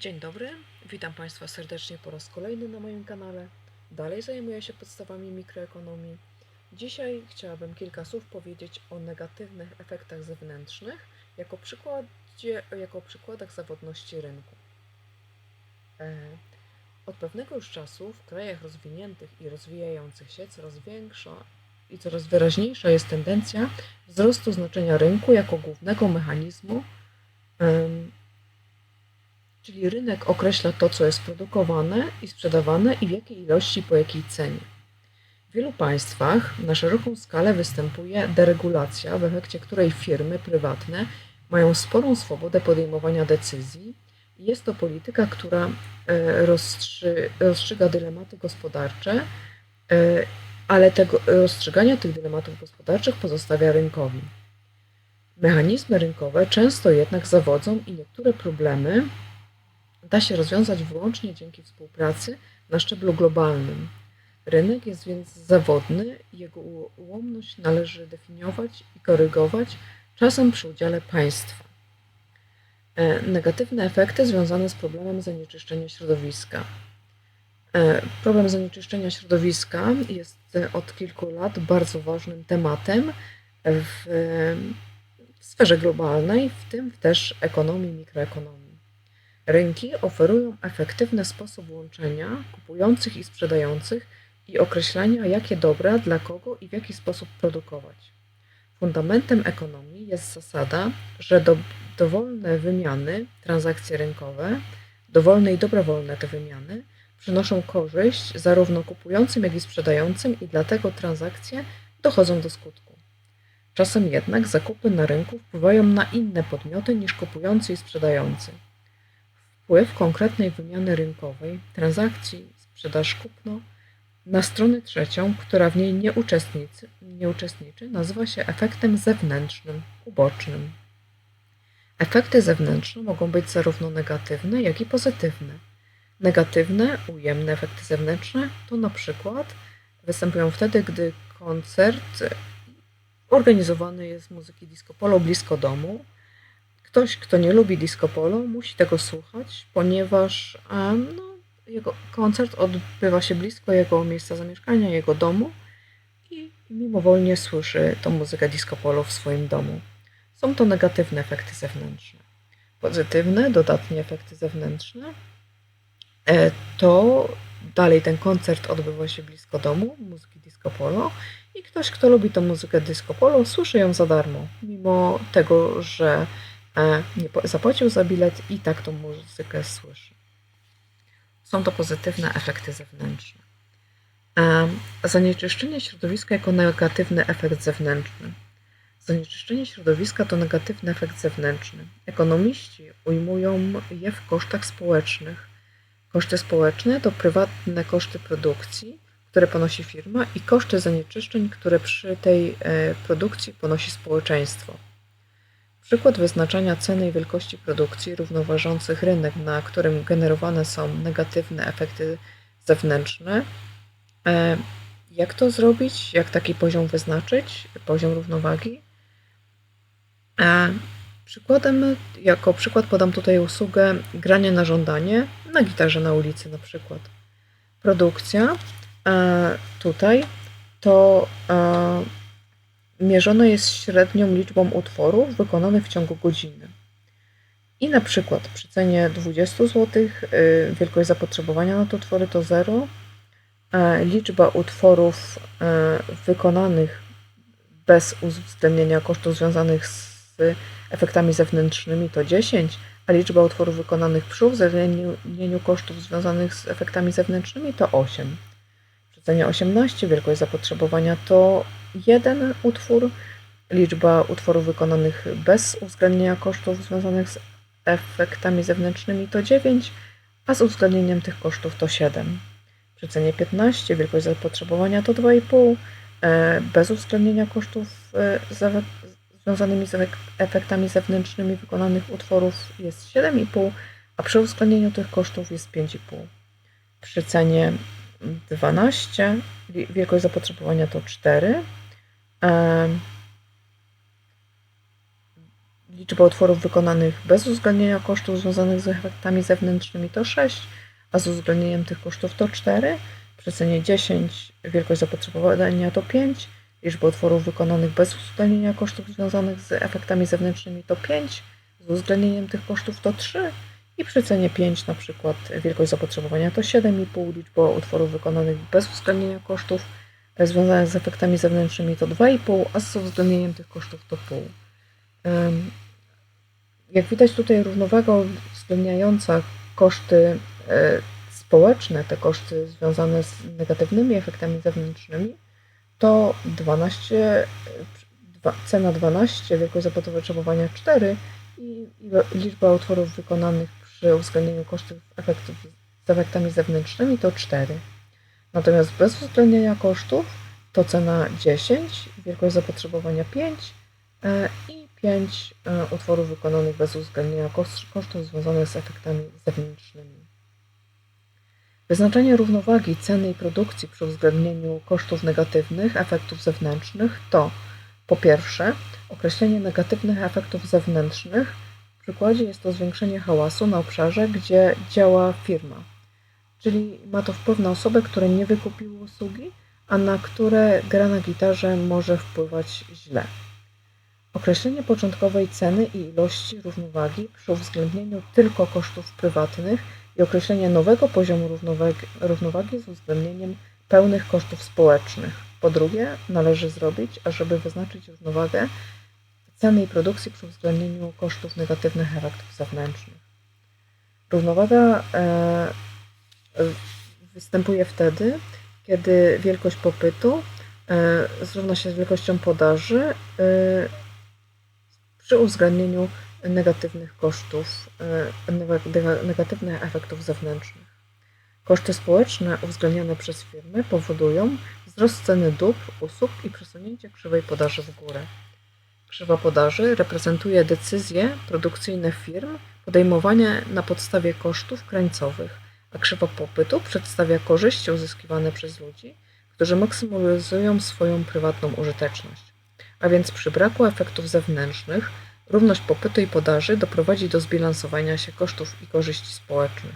Dzień dobry, witam Państwa serdecznie po raz kolejny na moim kanale. Dalej zajmuję się podstawami mikroekonomii. Dzisiaj chciałabym kilka słów powiedzieć o negatywnych efektach zewnętrznych jako, przykładzie, jako przykładach zawodności rynku. E, Od pewnego już czasu w krajach rozwiniętych i rozwijających się coraz większa i coraz wyraźniejsza jest tendencja wzrostu znaczenia rynku jako głównego mechanizmu Czyli rynek określa to, co jest produkowane i sprzedawane i w jakiej ilości, po jakiej cenie. W wielu państwach na szeroką skalę występuje deregulacja, w efekcie której firmy prywatne mają sporą swobodę podejmowania decyzji. Jest to polityka, która e, rozstrzy, rozstrzyga dylematy gospodarcze, e, ale tego, rozstrzyganie tych dylematów gospodarczych pozostawia rynkowi. Mechanizmy rynkowe często jednak zawodzą i niektóre problemy da się rozwiązać wyłącznie dzięki współpracy na szczeblu globalnym. Rynek jest więc zawodny, jego ułomność należy definiować i korygować, czasem przy udziale państwa. E, Negatywne efekty związane z problemem zanieczyszczenia środowiska. E, Problem zanieczyszczenia środowiska jest od kilku lat bardzo ważnym tematem w, w sferze globalnej, w tym też ekonomii, mikroekonomii. Rynki oferują efektywny sposób łączenia kupujących i sprzedających i określania, jakie dobra dla kogo i w jaki sposób produkować. Fundamentem ekonomii jest zasada, że do, dowolne wymiany, transakcje rynkowe, dowolne i dobrowolne te wymiany, przynoszą korzyść zarówno kupującym, jak i sprzedającym i dlatego transakcje dochodzą do skutku. Czasem jednak zakupy na rynku wpływają na inne podmioty niż kupujący i sprzedający wpływ konkretnej wymiany rynkowej, transakcji, sprzedaż-kupno na stronę trzecią, która w niej nie uczestniczy, nie uczestniczy, nazywa się efektem zewnętrznym, ubocznym. Efekty zewnętrzne mogą być zarówno negatywne, jak i pozytywne. Negatywne, ujemne efekty zewnętrzne to na przykład występują wtedy, gdy koncert organizowany jest muzyki disco polo blisko domu, Ktoś, kto nie lubi disco polo, musi tego słuchać, ponieważ em, no, jego koncert odbywa się blisko jego miejsca zamieszkania, jego domu i mimowolnie słyszy tą muzykę disco polo w swoim domu. Są to negatywne efekty zewnętrzne. Pozytywne, dodatnie efekty zewnętrzne e, to dalej ten koncert odbywa się blisko domu, muzyki disco polo i ktoś, kto lubi tą muzykę disco polo, słyszy ją za darmo, mimo tego, że e, nie zapłacił za bilet i tak tą muzykę słyszy. Są to pozytywne efekty zewnętrzne. Zanieczyszczenie środowiska jako negatywny efekt zewnętrzny. Zanieczyszczenie środowiska to negatywny efekt zewnętrzny. Ekonomiści ujmują je w kosztach społecznych. Koszty społeczne to prywatne koszty produkcji, które ponosi firma, i koszty zanieczyszczeń, które przy tej e, produkcji ponosi społeczeństwo. Przykład wyznaczania ceny i wielkości produkcji równoważących rynek, na którym generowane są negatywne efekty zewnętrzne. E, Jak to zrobić? Jak taki poziom wyznaczyć? Poziom równowagi? E, Przykładem, jako przykład podam tutaj usługę grania na żądanie na gitarze na ulicy na przykład. Produkcja e, tutaj to mierzone jest średnią liczbą utworów wykonanych w ciągu godziny. I na przykład przy cenie 20 zł y, wielkość zapotrzebowania na te utwory to 0, a liczba utworów y, wykonanych bez uwzględnienia kosztów związanych z efektami zewnętrznymi to 10, a liczba utworów wykonanych przy uwzględnieniu kosztów związanych z efektami zewnętrznymi to 8. Przy cenie 18 wielkość zapotrzebowania to jeden utwór, liczba utworów wykonanych bez uwzględnienia kosztów związanych z efektami zewnętrznymi to 9, a z uwzględnieniem tych kosztów to 7. Przy cenie 15 wielkość zapotrzebowania to 2,5, e, bez uwzględnienia kosztów e, związanymi z efek- efektami zewnętrznymi wykonanych utworów jest 7,5, a przy uwzględnieniu tych kosztów jest 5,5. Przy cenie 12 wi- wielkość zapotrzebowania to 4. liczba utworów wykonanych bez uwzględnienia kosztów związanych z efektami zewnętrznymi to 6, a z uwzględnieniem tych kosztów to 4. Przy cenie 10 wielkość zapotrzebowania to 5, liczba utworów wykonanych bez uwzględnienia kosztów związanych z efektami zewnętrznymi to 5, z uwzględnieniem tych kosztów to 3 i przy cenie 5 na przykład wielkość zapotrzebowania to 7,5, liczba utworów wykonanych bez uwzględnienia kosztów e, związanych z efektami zewnętrznymi to 2,5, a z uwzględnieniem tych kosztów to pół. Jak widać tutaj równowaga uwzględniająca koszty e, społeczne, te koszty związane z negatywnymi efektami zewnętrznymi, to 12, e, dwa- cena 12, wielkość zapotrzebowania 4 i i liczba utworów wykonanych przy uwzględnieniu kosztów efektów z efektami zewnętrznymi to 4. Natomiast bez uwzględnienia kosztów to cena 10, wielkość zapotrzebowania 5 e, i 5 e, utworów wykonanych bez uwzględnienia koszt- kosztów związanych z efektami zewnętrznymi. Wyznaczenie równowagi ceny i produkcji przy uwzględnieniu kosztów negatywnych efektów zewnętrznych to po pierwsze określenie negatywnych efektów zewnętrznych. W przykładzie jest to zwiększenie hałasu na obszarze, gdzie działa firma, czyli ma to wpływ na osoby, które nie wykupiły usługi, a na które gra na gitarze może wpływać źle. Określenie początkowej ceny i ilości równowagi przy uwzględnieniu tylko kosztów prywatnych i określenie nowego poziomu równowagi, z uwzględnieniem pełnych kosztów społecznych. Po drugie, należy zrobić, ażeby wyznaczyć równowagę ceny i produkcji przy uwzględnieniu kosztów negatywnych efektów zewnętrznych. Równowaga e, występuje wtedy, kiedy wielkość popytu e, zrówna się z wielkością podaży e, przy uwzględnieniu negatywnych kosztów, e, nega- negatywnych efektów zewnętrznych. Koszty społeczne uwzględnione przez firmy powodują wzrost ceny dóbr, usług i przesunięcie krzywej podaży w górę. Krzywa podaży reprezentuje decyzje produkcyjne firm podejmowane na podstawie kosztów krańcowych, a krzywa popytu przedstawia korzyści uzyskiwane przez ludzi, którzy maksymalizują swoją prywatną użyteczność. A więc przy braku efektów zewnętrznych równość popytu i podaży doprowadzi do zbilansowania się kosztów i korzyści społecznych.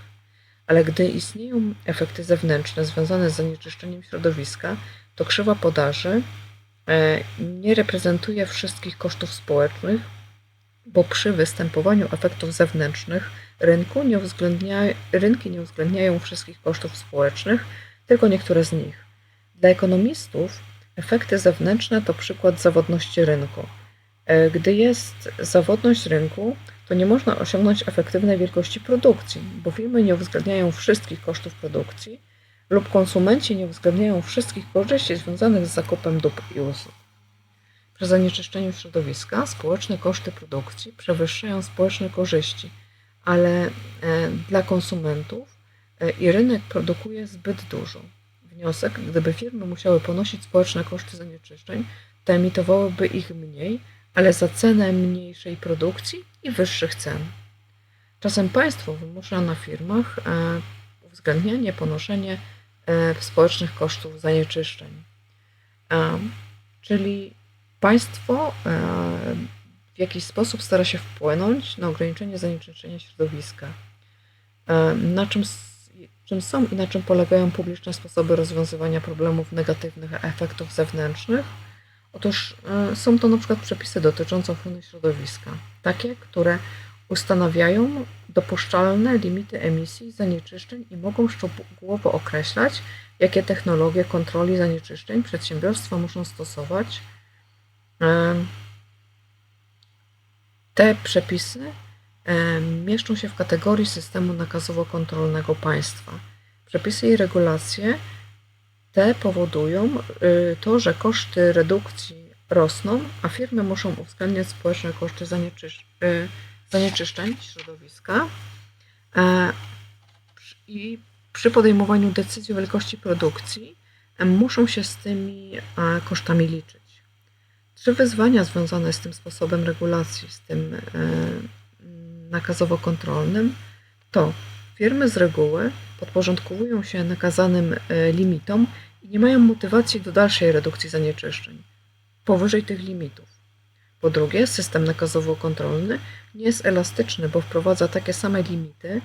Ale gdy istnieją efekty zewnętrzne związane z zanieczyszczeniem środowiska, to krzywa podaży e, nie reprezentuje wszystkich kosztów społecznych, bo przy występowaniu efektów zewnętrznych rynku nie uwzględnia, rynki nie uwzględniają wszystkich kosztów społecznych, tylko niektóre z nich. Dla ekonomistów efekty zewnętrzne to przykład zawodności rynku. E, Gdy jest zawodność rynku, to nie można osiągnąć efektywnej wielkości produkcji, bo firmy nie uwzględniają wszystkich kosztów produkcji lub konsumenci nie uwzględniają wszystkich korzyści związanych z zakupem dóbr i usług. Przy zanieczyszczeniu środowiska społeczne koszty produkcji przewyższają społeczne korzyści, ale e, dla konsumentów e, i rynek produkuje zbyt dużo. Wniosek, gdyby firmy musiały ponosić społeczne koszty zanieczyszczeń, to emitowałyby ich mniej, ale za cenę mniejszej produkcji i wyższych cen. Czasem państwo wymusza na firmach e, uwzględnianie, ponoszenie społecznych kosztów zanieczyszczeń. Czyli państwo e, w jakiś sposób stara się wpłynąć na ograniczenie zanieczyszczenia środowiska. E, Na czym, czym są i na czym polegają publiczne sposoby rozwiązywania problemów negatywnych efektów zewnętrznych? Otóż e, są to na przykład przepisy dotyczące ochrony środowiska, takie, które ustanawiają dopuszczalne limity emisji zanieczyszczeń i mogą szczegółowo określać, jakie technologie kontroli zanieczyszczeń przedsiębiorstwa muszą stosować. Te przepisy mieszczą się w kategorii systemu nakazowo-kontrolnego państwa. Przepisy i regulacje te powodują y, to, że koszty redukcji rosną, a firmy muszą uwzględniać społeczne koszty y, zanieczyszczeń środowiska e, i przy podejmowaniu decyzji o wielkości produkcji e, muszą się z tymi e, kosztami liczyć. Trzy wyzwania związane z tym sposobem regulacji, z tym e, nakazowo-kontrolnym to firmy z reguły podporządkowują się nakazanym e, limitom i nie mają motywacji do dalszej redukcji zanieczyszczeń powyżej tych limitów. Po drugie, system nakazowo-kontrolny nie jest elastyczny, bo wprowadza takie same limity,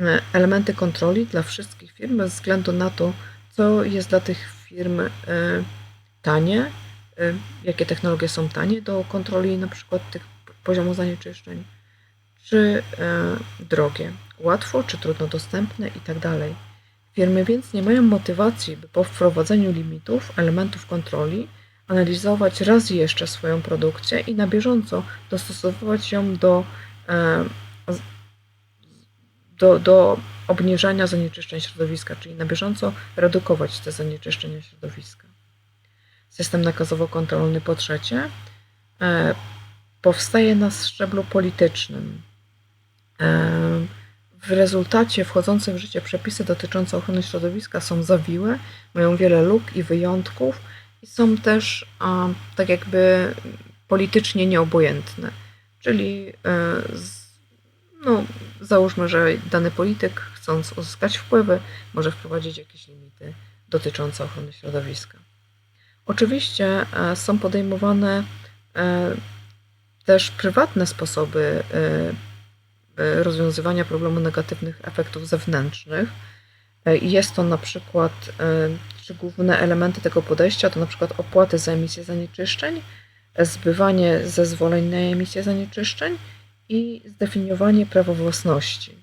e, elementy kontroli dla wszystkich firm bez względu na to, co jest dla tych firm tanie, jakie technologie są tanie do kontroli na przykład tych poziomu zanieczyszczeń, czy drogie, łatwo czy trudno dostępne i tak. Firmy więc nie mają motywacji, by po wprowadzeniu limitów, elementów kontroli, analizować raz jeszcze swoją produkcję i na bieżąco dostosowywać ją do, e, do, do obniżania zanieczyszczeń środowiska, czyli na bieżąco redukować te zanieczyszczenia środowiska. System nakazowo-kontrolny po trzecie e, powstaje na szczeblu politycznym. E, w rezultacie wchodzące w życie przepisy dotyczące ochrony środowiska są zawiłe, mają wiele luk i wyjątków i są też tak jakby politycznie nieobojętne. Czyli e, no, załóżmy, że dany polityk, chcąc uzyskać wpływy, może wprowadzić jakieś limity dotyczące ochrony środowiska. Oczywiście e, są podejmowane e, też prywatne sposoby rozwiązywania problemu negatywnych efektów zewnętrznych. Jest to na przykład czy główne elementy tego podejścia to na przykład opłaty za emisję zanieczyszczeń, zbywanie zezwoleń na emisję zanieczyszczeń i zdefiniowanie prawa własności.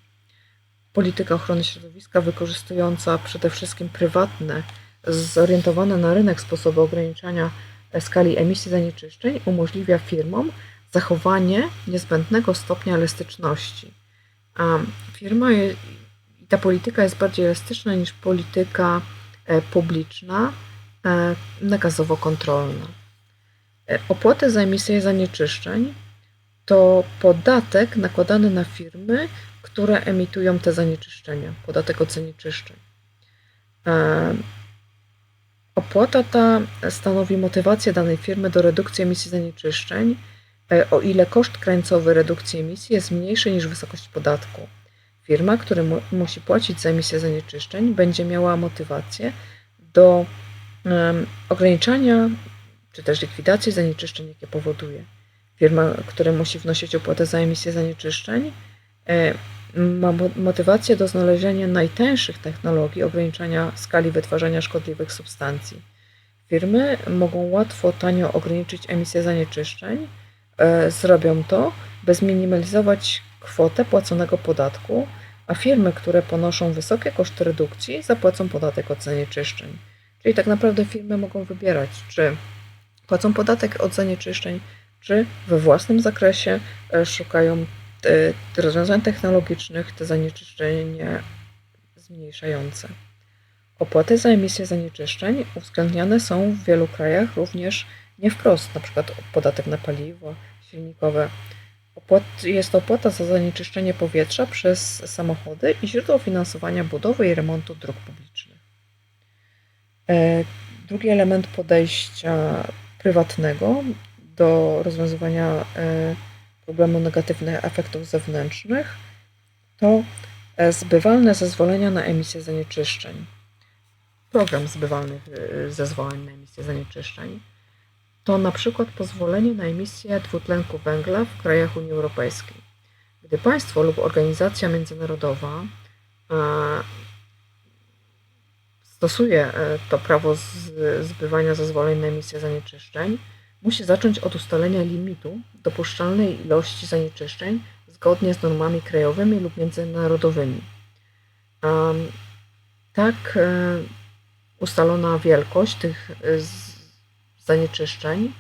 Polityka ochrony środowiska wykorzystująca przede wszystkim prywatne, zorientowane na rynek sposoby ograniczania skali emisji zanieczyszczeń umożliwia firmom zachowanie niezbędnego stopnia elastyczności. A firma i ta polityka jest bardziej elastyczna niż polityka E, publiczna, e, nakazowo-kontrolna. E, opłaty za emisję zanieczyszczeń to podatek nakładany na firmy, które emitują te zanieczyszczenia, podatek od zanieczyszczeń. Opłata ta stanowi motywację danej firmy do redukcji emisji zanieczyszczeń, o ile koszt krańcowy redukcji emisji jest mniejszy niż wysokość podatku. Firma, która mu, musi płacić za emisję zanieczyszczeń, będzie miała motywację do um, ograniczania czy też likwidacji zanieczyszczeń, jakie powoduje. Firma, która musi wnosić opłatę za emisję zanieczyszczeń, e, ma motywację do znalezienia najtańszych technologii ograniczania skali wytwarzania szkodliwych substancji. Firmy mogą łatwo, tanio ograniczyć emisję zanieczyszczeń. E, zrobią to, by zminimalizować kwotę płaconego podatku, a firmy, które ponoszą wysokie koszty redukcji, zapłacą podatek od zanieczyszczeń. Czyli tak naprawdę firmy mogą wybierać, czy płacą podatek od zanieczyszczeń, czy we własnym zakresie e, szukają rozwiązań technologicznych te zanieczyszczenia zmniejszające. Opłaty za emisję zanieczyszczeń uwzględniane są w wielu krajach również nie wprost, np. podatek na paliwo silnikowe Opłat, jest opłata za zanieczyszczenie powietrza przez samochody i źródło finansowania budowy i remontu dróg publicznych. E, drugi element podejścia prywatnego do rozwiązywania e, problemu negatywnych efektów zewnętrznych to e, zbywalne zezwolenia na emisję zanieczyszczeń. Program zbywalnych zezwoleń na emisję zanieczyszczeń to na przykład pozwolenie na emisję dwutlenku węgla w krajach Unii Europejskiej. Gdy państwo lub organizacja międzynarodowa e, stosuje e, to prawo zbywania zezwoleń na emisję zanieczyszczeń, musi zacząć od ustalenia limitu dopuszczalnej ilości zanieczyszczeń zgodnie z normami krajowymi lub międzynarodowymi. Tak e, ustalona wielkość tych zanieczyszczeń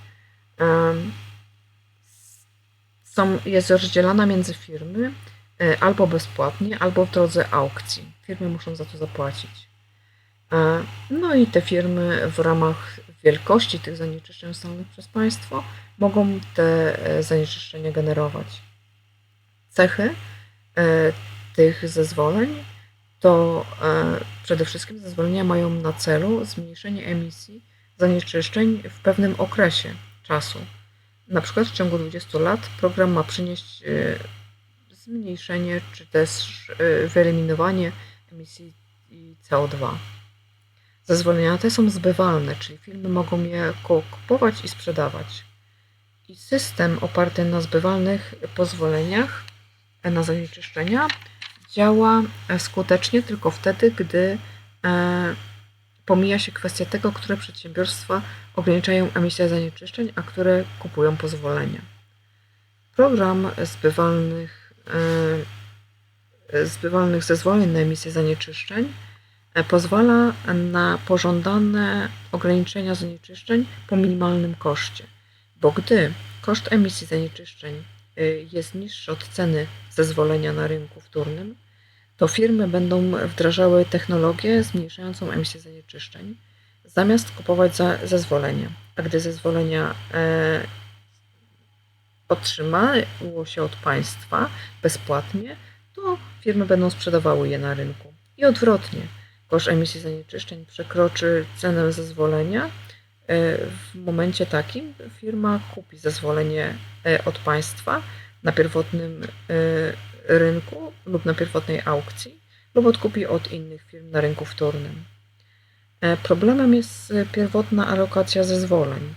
są, jest rozdzielana między firmy e, albo bezpłatnie, albo w drodze aukcji. Firmy muszą za to zapłacić. E, no i te firmy w ramach wielkości tych zanieczyszczeń ustalonych przez państwo mogą te e, zanieczyszczenia generować. Cechy tych zezwoleń to przede wszystkim zezwolenia mają na celu zmniejszenie emisji zanieczyszczeń w pewnym okresie czasu. Na przykład w ciągu 20 lat program ma przynieść e, zmniejszenie czy też e, wyeliminowanie emisji CO2. Zezwolenia te są zbywalne, czyli firmy mogą je kupować i sprzedawać. I system oparty na zbywalnych pozwoleniach na zanieczyszczenia działa e, skutecznie tylko wtedy, gdy e, pomija się kwestię tego, które przedsiębiorstwa ograniczają emisję zanieczyszczeń, a które kupują pozwolenia. Program zbywalnych, e, zbywalnych zezwoleń na emisję zanieczyszczeń e, pozwala na pożądane ograniczenia zanieczyszczeń po minimalnym koszcie, bo gdy koszt emisji zanieczyszczeń y, jest niższy od ceny zezwolenia na rynku wtórnym, to firmy będą wdrażały technologię zmniejszającą emisję zanieczyszczeń, zamiast kupować za zezwolenia. A gdy zezwolenia e, otrzymało się od państwa bezpłatnie, to firmy będą sprzedawały je na rynku. I odwrotnie, koszt emisji zanieczyszczeń przekroczy cenę zezwolenia. e, W momencie takim firma kupi zezwolenie e, od państwa na pierwotnym e, rynku lub na pierwotnej aukcji lub odkupi od innych firm na rynku wtórnym. Problemem jest pierwotna alokacja zezwoleń.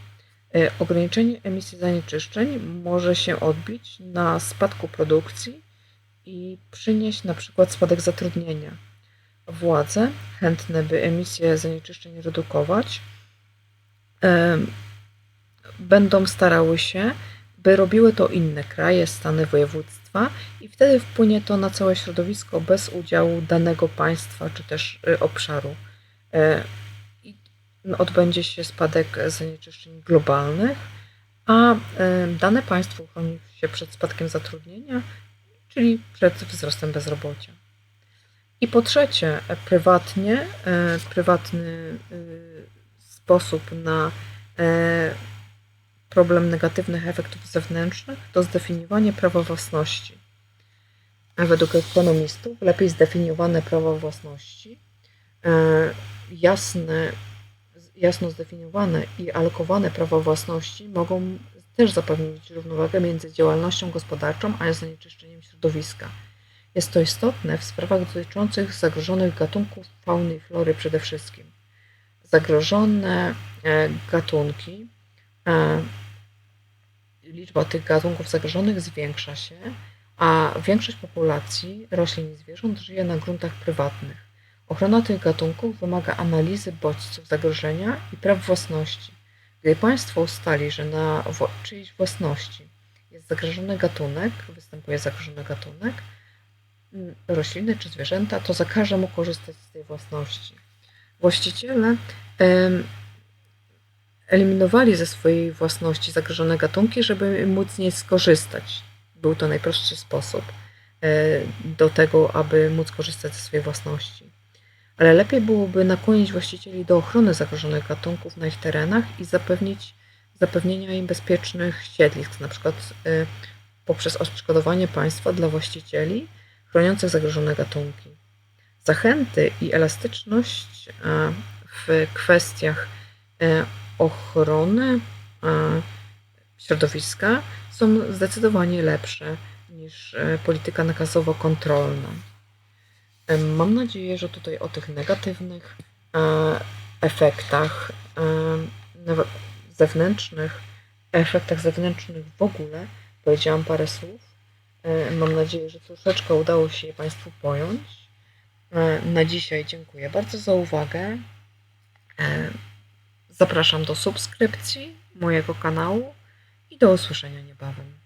Ograniczenie emisji zanieczyszczeń może się odbić na spadku produkcji i przynieść na przykład spadek zatrudnienia. Władze chętne, by emisję zanieczyszczeń redukować, będą starały się, by robiły to inne kraje, stany, województwa i wtedy wpłynie to na całe środowisko bez udziału danego państwa czy też y, obszaru. E, I odbędzie się spadek zanieczyszczeń globalnych, a e, dane państwo uchroni się przed spadkiem zatrudnienia, czyli przed wzrostem bezrobocia. I po trzecie, prywatnie, e, prywatny y, sposób na e, problem negatywnych efektów zewnętrznych to zdefiniowanie prawa własności. A według ekonomistów lepiej zdefiniowane prawa własności, e, jasne, jasno zdefiniowane i alokowane prawa własności mogą też zapewnić równowagę między działalnością gospodarczą a zanieczyszczeniem środowiska. Jest to istotne w sprawach dotyczących zagrożonych gatunków fauny i flory przede wszystkim. Zagrożone e, gatunki e, liczba tych gatunków zagrożonych zwiększa się, a większość populacji roślin i zwierząt żyje na gruntach prywatnych. Ochrona tych gatunków wymaga analizy bodźców zagrożenia i praw własności. Gdy państwo ustali, że na czyjejś własności jest zagrożony gatunek, występuje zagrożony gatunek, rośliny czy zwierzęta, to zakaże mu korzystać z tej własności. Właściciele eliminowali ze swojej własności zagrożone gatunki, żeby móc z niej skorzystać. Był to najprostszy sposób e, do tego, aby móc korzystać ze swojej własności. Ale lepiej byłoby nakłonić właścicieli do ochrony zagrożonych gatunków na ich terenach i zapewnić zapewnienia im bezpiecznych siedlisk, na przykład e, poprzez odszkodowanie państwa dla właścicieli chroniących zagrożone gatunki. Zachęty i elastyczność e, w kwestiach e, ochrony e, środowiska są zdecydowanie lepsze niż polityka nakazowo-kontrolna. Mam nadzieję, że tutaj o tych negatywnych efektach zewnętrznych, efektach zewnętrznych w ogóle powiedziałam parę słów. E, Mam nadzieję, że troszeczkę udało się je Państwu pojąć. E, Na dzisiaj dziękuję bardzo za uwagę. E, Zapraszam do subskrypcji mojego kanału i do usłyszenia niebawem.